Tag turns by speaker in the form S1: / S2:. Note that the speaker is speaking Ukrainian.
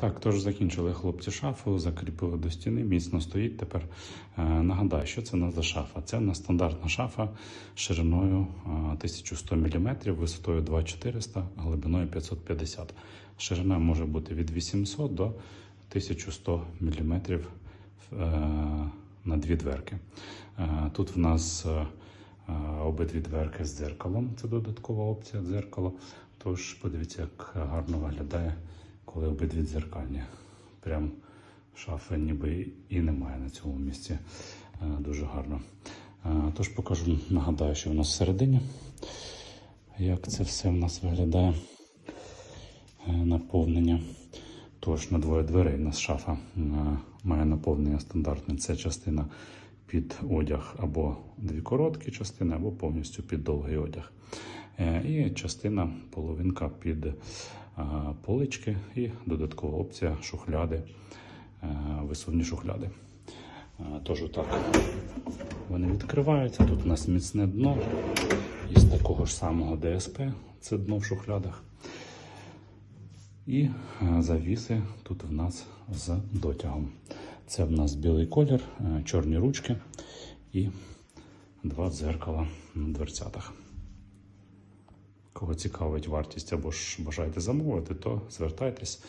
S1: Так, тож закінчили хлопці шафу, закріпили до стіни, міцно стоїть тепер. Е, Нагадаю, що це нас за шафа. Це нас стандартна шафа шириною е, 1100 мм, висотою 2400, глибиною 550 Ширина може бути від 800 до 1100 мм на дві дверки. Е, Тут в нас е, е, обидві дверки з дзеркалом. Це додаткова опція дзеркало. Тож подивіться, як гарно виглядає, коли обидві дзеркальні. Прям шафи ніби і немає на цьому місці. Е, Дуже гарно. Е, Тож покажу, нагадаю, що в нас всередині. Як це все в нас виглядає е, наповнення. Тож на двоє дверей у нас шафа має наповнення стандартне. Це частина під одяг або дві короткі частини, або повністю під довгий одяг. І частина половинка під полички і додаткова опція шухляди, е, висувні шухляди. Е, Тож отак вони відкриваються. Тут у нас міцне дно із такого ж самого ДСП, це дно в шухлядах. І е, завіси тут в нас з дотягом. Це в нас білий колір, чорні ручки і два дзеркала на дверцятах. Кого цікавить вартість або ж бажаєте замовити, то звертайтесь.